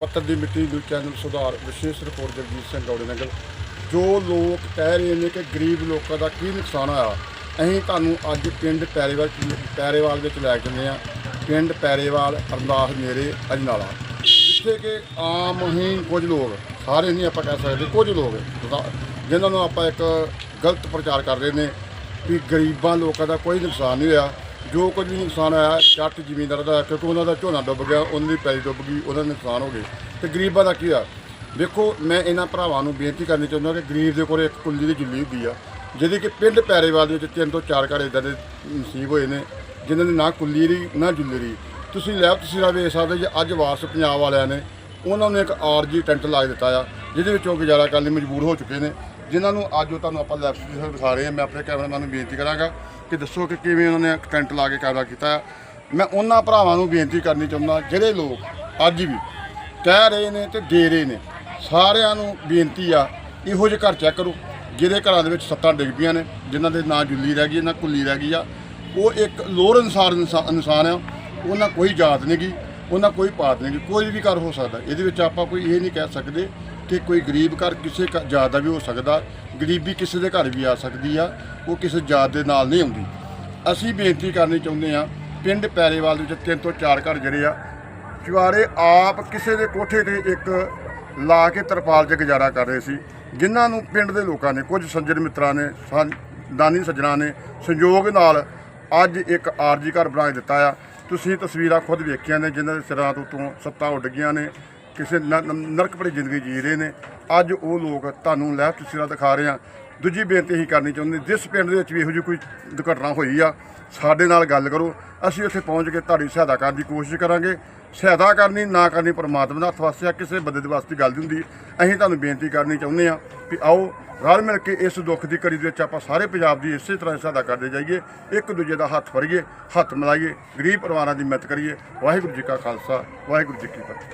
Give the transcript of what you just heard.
ਪੱਤਰ ਦੀ ਮਿੱਟੀ ਨੂੰ ਚੈਨਲ ਸੁਧਾਰ ਵਿਸ਼ੇਸ਼ ਰਿਪੋਰਟ ਜਗਜੀਤ ਸਿੰਘ ਗੌੜੇ ਨਗਰ। ਜੋ ਲੋਕ ਕਹਿ ਰਹੇ ਨੇ ਕਿ ਗਰੀਬ ਲੋਕਾਂ ਦਾ ਕੀ ਨੁਕਸਾਨ ਹੋਇਆ, ਅਸੀਂ ਤੁਹਾਨੂੰ ਅੱਜ ਪਿੰਡ ਪੈਰੇਵਾਲ ਪੈਰੇਵਾਲ ਵਿੱਚ ਲੈ ਕੇ ਚੱਲੇ ਆ ਪਿੰਡ ਪੈਰੇਵਾਲ, ਅਰਦਾਸ ਮੇਰੇ ਅਜਨਾਲਾ। ਜਿੱਥੇ ਕਿ ਆਮ ਹੀ ਕੁਝ ਲੋਕ, ਸਾਰੇ ਨਹੀਂ ਆਪਾਂ ਕਹਿ ਸਕਦੇ, ਕੁਝ ਲੋਕ ਜਿੱਦਾਂ- ਜਿਨ੍ਹਾਂ ਨੂੰ ਆਪਾਂ ਇੱਕ ਗਲਤ ਪ੍ਰਚਾਰ ਕਰ ਰਹੇ ਨੇ ਵੀ ਗਰੀਬਾਂ ਲੋਕਾਂ ਦਾ ਕੋਈ ਨੁਕਸਾਨ ਨਹੀਂ ਹੋਇਆ। ਜੋ ਕੁਝ ਵੀ ਨੁਕਸਾਨ ਹੋਇਆ, ਜੱਟ ਜ਼ਿਮੀਂਦਾਰ ਦਾ, ਕਿਉਂਕਿ ਉਹਨਾਂ ਦਾ ਝੋਨਾ ਡੁੱਬ ਗਿਆ, ਉਹਨਾਂ ਦੀ ਪੈਲੀ ਡੁੱਬ ਗਈ ਉਹਨਾਂ ਦਾ ਨੁਕਸਾਨ ਹੋ ਗਏ ਤੇ ਗਰੀਬਾਂ ਦਾ ਕੀ ਆ ਵੇਖੋ, ਮੈਂ ਇਹਨਾਂ ਭਰਾਵਾਂ ਨੂੰ ਬੇਨਤੀ ਕਰਨੀ ਚਾਹੁੰਦਾ ਕਿ ਗਰੀਬ ਦੇ ਕੋਲ ਇੱਕ ਕੁੱਲੀ ਦੀ ਜੁੱਲੀ ਹੁੰਦੀ ਆ, ਜਿਹਦੀ ਕਿ ਪਿੰਡ ਪੈਰੇਵਾਲ ਦੇ ਵਿੱਚ ਤਿੰਨ ਤੋਂ ਚਾਰ ਘਰ ਇਦਾਂ ਦੇ ਨਸੀਬ ਹੋਏ ਨੇ, ਜਿਨ੍ਹਾਂ ਦੀ ਨਾ ਕੁੱਲੀ ਰਹੀ, ਨਾ ਜੁੱਲੀ ਰਹੀ। ਤੁਸੀਂ ਲੈ ਤੁਸੀਂ ਵੇਖ ਸਕਦੇ ਜੇ ਅੱਜ ਵਾਰਸ ਪੰਜਾਬ ਵਾਲਿਆਂ ਨੇ, ਉਹਨਾਂ ਨੂੰ ਇੱਕ ਆਰਜੀ ਟੈਂਟ ਲਾ ਦਿੱਤਾ ਆ, ਜਿਹਦੇ ਵਿੱਚ ਉਹ ਗੁਜ਼ਾਰਾ ਕਰਨ ਲਈ ਮਜਬੂਰ ਹੋ ਚੁੱਕੇ ਨੇ। ਜਿਨ੍ਹਾਂ ਨੂੰ ਅੱਜ ਉਹ ਤੁਹਾਨੂੰ ਆਪਾਂ ਲੈਫਟ ਦਿਖਾ ਰਹੇ ਹਾਂ, ਮੈਂ ਆਪਣੇ ਕੈਮਰਾਮੈਨ ਨੂੰ ਬੇਨਤੀ ਕਰਾਂਗਾ ਕਿ ਦੱਸੋ ਕਿ ਕਿਵੇਂ ਉਹਨਾਂ ਨੇ ਟੈਂਟ ਲਾ ਕੇ ਕੈਮਰਾ ਕੀਤਾ ਆ। ਮੈਂ ਉਹਨਾਂ ਭਰਾਵਾਂ ਨੂੰ ਬੇਨਤੀ ਕਰਨੀ ਚਾਹੁੰਦਾ, ਜਿਹੜੇ ਲੋਕ ਅੱਜ ਵੀ ਕਹਿ ਰਹੇ ਨੇ ਤੇ ਦੇ ਰਹੇ ਨੇ ਸਾਰਿਆਂ ਨੂੰ ਬੇਨਤੀ ਆ, ਇਹੋ ਜਿਹੇ ਘਰ ਚੈੱਕ ਕਰੋ, ਜਿਹਦੇ ਘਰਾਂ ਦੇ ਵਿੱਚ ਸੱਤਾਂ ਡਿੱਗ ਪਈਆਂ ਨੇ, ਜਿਨ੍ਹਾਂ ਦੇ ਨਾਂ ਜੁੱਲੀ ਰਹਿ ਗਈ ਨਾ ਕੁੱਲੀ ਰਹਿ ਗਈ ਆ। ਉਹ ਇੱਕ ਲੋੜ ਅਨਸਾਰ ਇਨਸਾ- ਇਨਸਾਨ ਆ, ਉਹਨਾਂ ਕੋਈ ਜਾਤ ਨਹੀਂ ਗੀ ਉਹਨਾਂ ਕੋਈ ਪਾਤ ਨਹੀਂ ਗੀ ਕੋਈ ਵੀ ਘਰ ਹੋ ਸਕਦਾ। ਇਹਦੇ ਵਿੱਚ ਆਪਾਂ ਕੋਈ ਇਹ ਨਹੀਂ ਕਹਿ ਸਕਦੇ ਕਿ ਕੋਈ ਗਰੀਬ ਘਰ, ਕਿਸੇ ਘ- ਜਾਤ ਦਾ ਵੀ ਹੋ ਸਕਦਾ, ਗਰੀਬੀ ਕਿਸੇ ਦੇ ਘਰ ਵੀ ਆ ਸਕਦੀ ਆ, ਉਹ ਕਿਸੇ ਜਾਤ ਦੇ ਨਾਲ ਨਹੀਂ ਆਉਂਦੀ। ਅਸੀਂ ਬੇਨਤੀ ਕਰਨੀ ਚਾਹੁੰਦੇ ਆ, ਪਿੰਡ ਪੈਰੇਵਾਲ ਦੇ ਵਿੱਚ ਤਿੰਨ ਤੋਂ ਚਾਰ ਘਰ ਜਿਹੜੇ ਆ, ਚੁਆਰੇ ਆਪ ਕਿਸੇ ਦੇ ਕੋਠੇ ਤੇ ਇੱਕ ਲਾ ਕੇ ਤਰਪਾਲ 'ਚ ਗੁਜ਼ਾਰਾ ਕਰ ਰਹੇ ਸੀ। ਜਿਨ੍ਹਾਂ ਨੂੰ ਪਿੰਡ ਦੇ ਲੋਕਾਂ ਨੇ, ਕੁਝ ਸੱਜਣ ਮਿੱਤਰਾਂ ਨੇ, ਸਾ- ਦਾਨੀ ਸੱਜਣਾ ਨੇ ਸੰਯੋਗ ਨਾਲ ਅੱਜ ਇੱਕ ਆਰਜੀ ਘਰ ਬਣਾ ਦਿੱਤਾ ਆ। ਤੁਸੀਂ ਤਸਵੀਰਾਂ ਖੁਦ ਵੇਖੀਆਂ ਨੇ, ਜਿਨ੍ਹਾਂ ਦੇ ਸਿਰਾਂ ਤੋਂ ਤੋਂ ਸੱਤਾਂ ਉੱਡ ਗਈਆਂ ਨੇ। ਕਿਸੇ ਨ- ਨਰਕ ਭਰੀ ਜ਼ਿੰਦਗੀ ਜੀ ਰਹੇ ਨੇ। ਅੱਜ ਉਹ ਲੋਕ ਤੁਹਾਨੂੰ ਲੈਫਟ ਤਸਵੀਰਾਂ ਦਿਖਾ ਰਹੇ ਆ। ਦੂਜੀ ਬੇਨਤੀ ਅਸੀਂ ਕਰਨੀ ਚਾਹੁੰਦੇ, ਜਿਸ ਪਿੰਡ ਦੇ ਵਿੱਚ ਵੀ ਇਹੋ ਜਿਹੀ ਕੋਈ ਦੁਰਘਟਨਾ ਹੋਈ ਆ, ਸਾਡੇ ਨਾਲ ਗੱਲ ਕਰੋ। ਅਸੀਂ ਉੱਥੇ ਪਹੁੰਚ ਕੇ ਤੁਹਾਡੀ ਸਹਾਇਤਾ ਕਰਨ ਦੀ ਕੋਸ਼ਿਸ਼ ਕਰਾਂਗੇ। ਸਹਾਇਤਾ ਕਰਨੀ, ਨਾ ਕਰਨੀ ਪਰਮਾਤਮਾ ਦਾ ਹੱਥ ਵਾਸਤੇ ਆ ਕਿਸੇ ਬੰਦੇ ਦੇ ਵਾਸਤੇ ਗੱਲ ਨਹੀਂ ਹੁੰਦੀ ਅਸੀਂ ਤੁਹਾਨੂੰ ਬੇਨਤੀ ਕਰਨੀ ਚਾਹੁੰਦੇ ਆ ਕਿ ਆਓ, ਰਲ ਮਿਲ ਕੇ ਇਸ ਦੁੱਖ ਦੀ ਘੜੀ ਦੇ ਵਿੱਚ ਆਪਾਂ ਸਾਰੇ ਪੰਜਾਬ ਦੀ ਇਸੇ ਤਰ੍ਹਾਂ ਸਹਾਇਤਾ ਕਰਦੇ ਜਾਈਏ, ਇੱਕ ਦੂਜੇ ਦਾ ਹੱਥ ਫੜੀਏ, ਹੱਥ ਮਿਲਾਈਏ, ਗਰੀਬ ਪਰਿਵਾਰਾਂ ਦੀ ਮਦਦ ਕਰੀਏ। ਵਾਹਿਗੁਰੂ ਜੀ ਕਾ ਖਾਲਸਾ, ਵਾਹਿਗੁਰੂ ਜੀ ਕੀ ਫਤਿਹ।